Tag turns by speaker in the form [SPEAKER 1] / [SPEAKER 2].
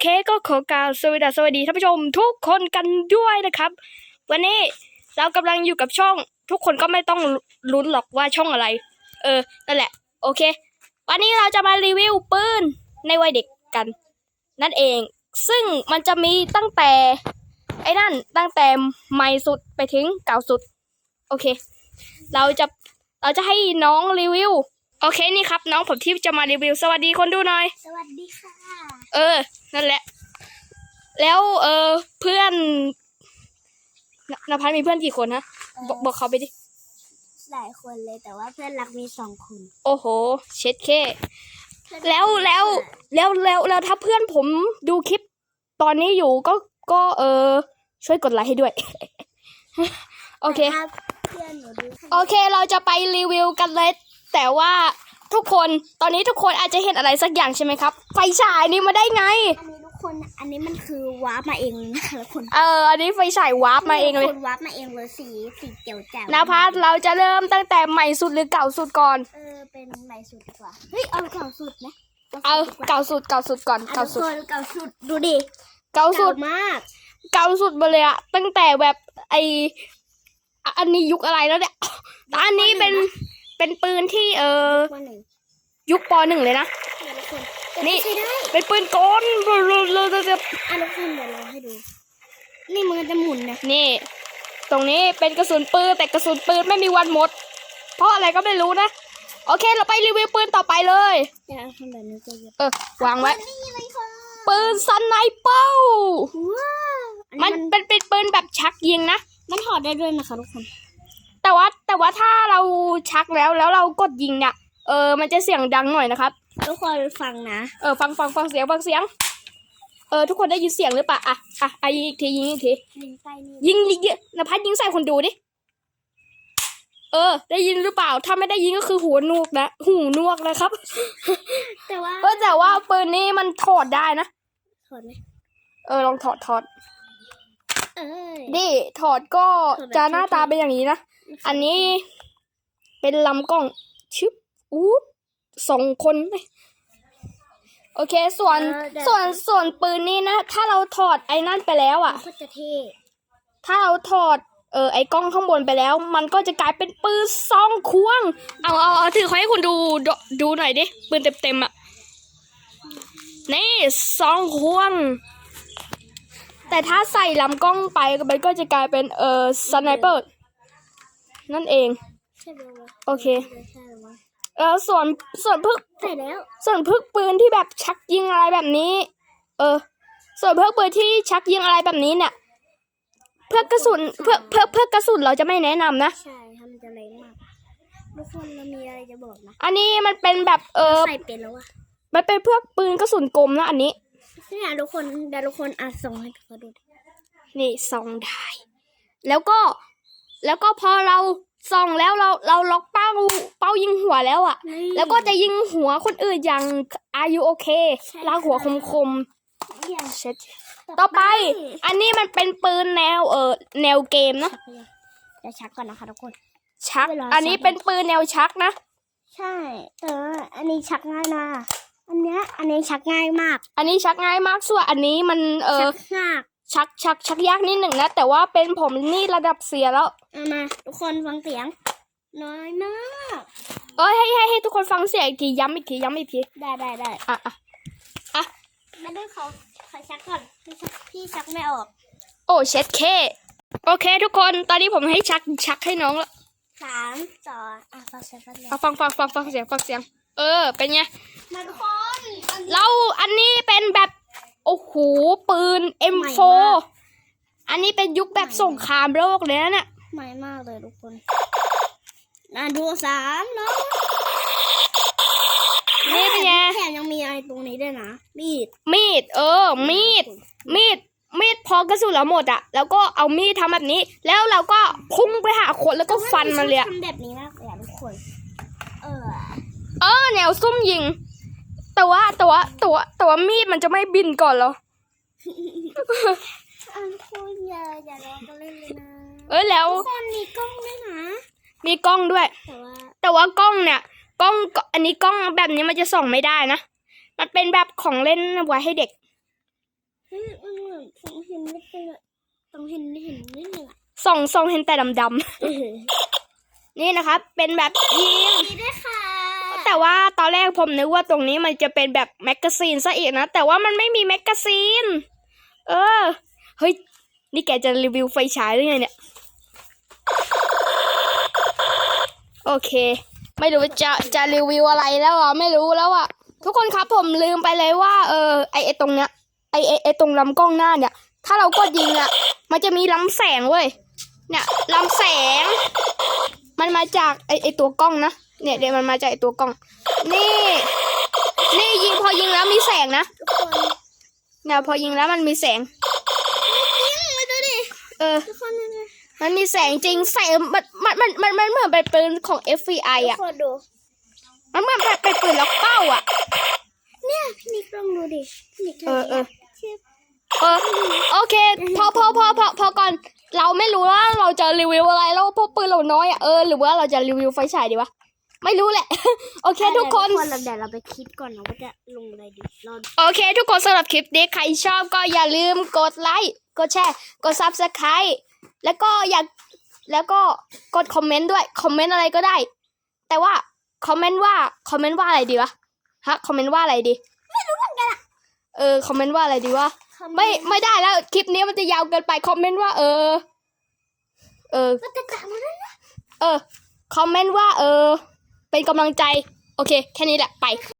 [SPEAKER 1] เคก็ขอกล่าวสวัสดีสวัสดีท่านผู้ชมทุกคนกันด้วยนะครับ วันนี้เรากำลังอยู่กับช่อง ทุกคนก็ไม่ต้องลุ้นหรอกว่าช่องอะไร เออนั่นแหละ โอเค วันนี้เราจะมารีวิวปืนในวัยเด็กกัน นั่นเอง ซึ่งมันจะมีตั้งแต่ ไอ้นั่นตั้งแต่ใหม่สุดไปถึงเก่าสุด โอเค เราจะเราจะให้น้องรีวิว โอเคนี่ครับ น้องผมที่จะมารีวิว สวัสดีคนดูหน่อย
[SPEAKER 2] สวัสดีค่ะ
[SPEAKER 1] เออ นั่นแหละ แล้วเออเพื่อนนนภัสมีเพื่อนกี่คนฮะบอกบอกเขาไปดิ
[SPEAKER 2] หลายคนเลยแต่ว่าเพื่อนรักมีสองคน
[SPEAKER 1] โอ้โห เช็ดเคแล้วแล้วแล้วแล้วแล้วถ้าเพื่อนผมดูคลิปตอนนี้อยู่ก็ก็เออ ช่วยกดไลค์ให้ด้วย โอเค
[SPEAKER 2] แต่ถ้าเพื่อนหนูดู
[SPEAKER 1] โอเคเราจะไปรีวิวกันเลย แต่ว่าทุกคนตอนนี้ทุกคนอาจจะเห็นอะไรสักอย่างใช่ไหมครับ ไฟฉายนี่มาได้ไง
[SPEAKER 2] อันนี้ทุกคนอันนี้มันคือวาร์ปมาเองเลยนะคะทุกคน
[SPEAKER 1] เอออันนี้ไฟฉายวาร์ปมาเองเลย
[SPEAKER 2] ทุกคนวาร์ปมาเองเลยสีสีเขียวแจ๋ว
[SPEAKER 1] นะพัทเราจะเริ่มตั้งแต่ใหม่สุดหรือเก่าสุดก่อน
[SPEAKER 2] เออเป็นใหม่สุดดีกว่า เฮ้ยเอาเก่าสุดไหม
[SPEAKER 1] เอา
[SPEAKER 2] ดีกว่า
[SPEAKER 1] เก่าสุดเก่าสุดก่อน
[SPEAKER 2] อะ
[SPEAKER 1] เก่า
[SPEAKER 2] ทุ
[SPEAKER 1] สุ
[SPEAKER 2] ก
[SPEAKER 1] ด
[SPEAKER 2] คนเก่าสุดดูดิ
[SPEAKER 1] เก่าสุด
[SPEAKER 2] มาก
[SPEAKER 1] เก่าสุดมาเลยอะตั้งแต่แบบไออะอันนี้ยุคอะไรแล้วเนี่ยแต่อันนี้เป็น เป็นปืนที่เออ
[SPEAKER 2] วันหนึ่ง
[SPEAKER 1] ยุคปหนึ่งเลยนะ
[SPEAKER 2] เนี่ยทุกคน
[SPEAKER 1] นี่
[SPEAKER 2] ใช้ได้
[SPEAKER 1] เป็นปืนกล
[SPEAKER 2] อะทุกคนเดี๋ยวเราให้ดู นี่มันจะหมุนนะ
[SPEAKER 1] นี่ ตรงนี้เป็นกระสุนปืนแต่กระสุนปืนไม่มีวันหมด เพราะอะไรก็ไม่รู้นะ โอเคเราไปรีวิวปืนต่อไปเลย
[SPEAKER 2] จะเอาทำแบบนี้จะเยอะ
[SPEAKER 1] เออวางไว้
[SPEAKER 2] นี่เลยค่ะ
[SPEAKER 1] ปืนสไนเปอร์
[SPEAKER 2] ว้าวอั
[SPEAKER 1] มันเป็นเป็นปืนแบบชักยิงนะ
[SPEAKER 2] มันถอดได้ด้วยนะคะทุกคน
[SPEAKER 1] แต่ว่าแต่ว่าถ้าเราชักแล้วแล้วเรากดยิงเนี่ยเออมันจะเสียงดังหน่อยนะครับ
[SPEAKER 2] ทุกคนฟังนะ
[SPEAKER 1] เออฟังฟังฟังเสียงฟังเสียง เออทุกคนได้ยินเสียงหรือเปล่าอะอะอะยิงอีกทียิงอีกที
[SPEAKER 2] ยิงไปนี่
[SPEAKER 1] ยิงยิงยิงนภัสยิงใส่คนดูดิเออ ได้ยินหรือเปล่า ถ้าไม่ได้ยิงก็คือหัวนวกนะหูนวกนะครับ
[SPEAKER 2] แต่ว่า
[SPEAKER 1] เออแต่ว่าปืนนี้มันถอดได้นะ
[SPEAKER 2] ถอดไหม
[SPEAKER 1] เออลองถอดถอด
[SPEAKER 2] เอ้ย
[SPEAKER 1] ดิถอดก็
[SPEAKER 2] ถอดแบบ
[SPEAKER 1] จะหน้าตา
[SPEAKER 2] เท่ๆ
[SPEAKER 1] เป็นอย่างนี้นะ อันนี้เป็นลำกล้องชึบอู้สองคนเลยโอเค ส่วน
[SPEAKER 2] เออเดี๋ยว
[SPEAKER 1] ส่วนส่วนปืนนี่นะ ถ้าเราถอดไอ้นั่นไปแล้วอะ
[SPEAKER 2] โคตรจะเท่
[SPEAKER 1] ถ้าเราถอดเออไอ้กล้องข้างบนไปแล้ว มันก็จะกลายเป็นปืนซองควง เอาเอาเอาถือขอให้คุณดูดูดูหน่อยดิปืนเต็มเต็มๆอะนี่ซองควง แต่ถ้าใส่ลำกล้องไปมันก็จะกลายเป็นเออสไนเปอร์ นั่นเอง
[SPEAKER 2] ใช่ไหมวะ
[SPEAKER 1] โอเค
[SPEAKER 2] ใช่ไหม
[SPEAKER 1] เออส่วนส่วนพึก
[SPEAKER 2] ใส่แล้ว
[SPEAKER 1] ส่วนพึกปืนที่แบบชักยิงอะไรแบบนี้ เออ ส่วนพึกปืนที่ชักยิงอะไรแบบนี้เนี่ยเพื่อกระสุนเพื่อเพื่อเพื่อกระสุนเราจะไม่แนะนำนะ
[SPEAKER 2] ใช่ทำจะแรงมากทุกคนเรามีอะไรจะบอกนะ
[SPEAKER 1] อันนี้มันเป็นแบบเออ
[SPEAKER 2] ใส่เป็นแล้ววะ
[SPEAKER 1] มันเป็นเพื่อปืนกระสุนกลมนะอันนี้
[SPEAKER 2] เนี่ยทุกคนเดี๋ยวทุกคนอะส่งให้เขาดูดิ
[SPEAKER 1] นี่ส่องได้ แล้วก็ แล้วก็พอเราส่องแล้วเราเราล็อกเป้าเป้ายิงหัวแล้วอะ่ะ
[SPEAKER 2] นี่
[SPEAKER 1] แล้วก็จะยิงหัวคนอื่นอย่างอายุโอเค
[SPEAKER 2] ใช่
[SPEAKER 1] ลากหัวคมคม
[SPEAKER 2] เนี่ย
[SPEAKER 1] ๆเช็ดต่อไป อันนี้มันเป็นปืนแนวเออแนวเกมนะ
[SPEAKER 2] ชักไปยังเดี๋ยวชักก่อนนะคะทุกคน
[SPEAKER 1] ชัก
[SPEAKER 2] เวลา
[SPEAKER 1] อันนี้
[SPEAKER 2] ชัก
[SPEAKER 1] เป็นปืนแนวชักนะ
[SPEAKER 2] ใช่แต่ว่าอันนี้ชักง่ายนะอันเนี้ยอันนี้ชักง่ายมาก
[SPEAKER 1] อันนี้ชักง่ายมากส่วนอันนี้มันเออ
[SPEAKER 2] ชักง่าย
[SPEAKER 1] ชักชักชักยากนิดหนึ่งนะ แต่ว่าเป็นผมนี่ระดับเสียแล้ว
[SPEAKER 2] เอามา ทุกคนฟังเสียง น้อยมาก
[SPEAKER 1] เอ้ยให้ให้ให้ทุกคนฟังเสียงอีกทีย้ำอีกทีย้ำอีกที
[SPEAKER 2] ได้ได้ได้
[SPEAKER 1] อะอะ
[SPEAKER 2] ไม่ได้เขาเขาชักก่อนพี่ชักพี่ชักไม่ออก
[SPEAKER 1] โอ้เช็ดเคโอเค ทุกคนตอนนี้ผมให้ชักชักให้น้องแล้ว
[SPEAKER 2] สามสองอะฟังเสียงฟังเสียง
[SPEAKER 1] เอาฟังฟังฟังฟังเสียงฟังเสียง เออ เป็นไง
[SPEAKER 2] มาทุกคนอันนี้
[SPEAKER 1] เราอันนี้เป็นแบบ โอ้โหปืน M4
[SPEAKER 2] ใหม่มาก
[SPEAKER 1] อันนี้เป็นยุคแบบสงครามโลกเลยนะเนี่ย
[SPEAKER 2] ใหม่มากเลยทุกคนอะดูสามเนาะ
[SPEAKER 1] นี่เป็นไง
[SPEAKER 2] แถมยังมีอะไรตรงนี้ด้วยนะมีด
[SPEAKER 1] มีด เออ มีด มีด มีดพอกระสุนเราหมดอะแล้วก็เอามีดทำแบบนี้ แล้วเราก็พุ่งไปหาคนแล้วก็ฟันมันเลยอะ
[SPEAKER 2] ทำแบบนี้มากเลยอะทุกคน เออ
[SPEAKER 1] เออ แนวซุ่มยิง แต่ว่าแต่ว่าแต่ว่าแต่ว่ามีดมันจะไม่บินก่อนเหรอ
[SPEAKER 2] อันคุณอย่าอย่าลองกันเล่นเลยนะ
[SPEAKER 1] เอ้ยแล้ว
[SPEAKER 2] ทุกคนมีกล้องด้วยนะ
[SPEAKER 1] มีกล้องด้วย
[SPEAKER 2] แต่ว่า
[SPEAKER 1] แต่ว่ากล้องเนี่ย กล้องอันนี้กล้องแบบนี้มันจะส่องไม่ได้นะ มันเป็นแบบของเล่นไว้ให้เด็ก
[SPEAKER 2] เฮ้ยมันเหมือนต้องเห็นนิดนึงอะต้องเห็นเห็นนิดนึงอะ
[SPEAKER 1] ส่องส่องเห็นแต่ดำ
[SPEAKER 2] เออ
[SPEAKER 1] ๆนี่นะครับ เป็นแบบยิง
[SPEAKER 2] นี่ด้วยค่ะ
[SPEAKER 1] แต่ว่าตอนแรกผมนึกว่าตรงนี้มันจะเป็นแบบแมกกาซีนซะอีกนะ แต่ว่ามันไม่มีแมกกาซีน เออ เฮ้ย นี่แกจะรีวิวไฟฉายหรือไงเนี่ย โอเค ไม่รู้จะจะรีวิวอะไรแล้วอะ ไม่รู้แล้วอะ ทุกคนครับผมลืมไปเลยว่า เออ ไอไอตรงเนี้ย ไอไอไอตรงลำกล้องหน้าเนี่ย ถ้าเรากดยิงอะ มันจะมีลำแสงเว้ย เนี่ยลำแสง มันมาจากไอไอตัวกล้องนะ เนี่ยเดี๋ยวมันมาจากไอตัวกล้อง นี่ นี่ยิงพอยิงแล้วมีแสงนะ
[SPEAKER 2] ทุกคน
[SPEAKER 1] เนี่ยพอยิงแล้วมันมีแสง
[SPEAKER 2] ยิงมาดูดิ
[SPEAKER 1] เออ
[SPEAKER 2] ทุกคนดูดิ
[SPEAKER 1] มันมีแสงจริงแสงมันมันมันมันมันเหมือนเป็นปืนของ FBI
[SPEAKER 2] ทุก
[SPEAKER 1] อะ
[SPEAKER 2] คนดู
[SPEAKER 1] มันเหมือนเป็นปืนล็อกเป้าอะ
[SPEAKER 2] เนี่ยพี่นิกลองดูดิพี่นิก
[SPEAKER 1] เออเออ
[SPEAKER 2] เทียบ
[SPEAKER 1] เออโอเค พอพอพอพอพอก่อน เราไม่รู้ว่าเราจะรีวิวอะไรแล้วเพราะปืนเราน้อยอะเออหรือว่าเราจะรีวิวไฟฉายดีวะ ไม่รู้แหละ โอเคทุกคน
[SPEAKER 2] ทุกคนเราเดี๋ยวเราไปคิดก่อนนะว่าจะลงอะไรดีเรา
[SPEAKER 1] โอเค ทุกคนสำหรับคลิปนี้ใครชอบก็อย่าลืมกดไลค์กดแชร์ กด subscribe แล้วก็อยากแล้วก็กดคอมเมนต์ด้วยคอมเมนต์อะไรก็ได้ แต่ว่าคอมเมนต์ว่าคอมเมนต์ว่าอะไรดีวะฮะคอมเมนต์ว่าอะไรดี ไม่รู้เหมือนกันอะเออคอมเมนต์ว่าอะไรดีวะ ไม่ไม่ได้แล้วคลิปนี้มันจะยาวเกินไปคอมเมนต์ว่า เออ เออ
[SPEAKER 2] ก็จะจับมาได้
[SPEAKER 1] เออ คอมเมนต์ว่า เออ เป็นกำลังใจ โอเค แค่นี้แหละ ไป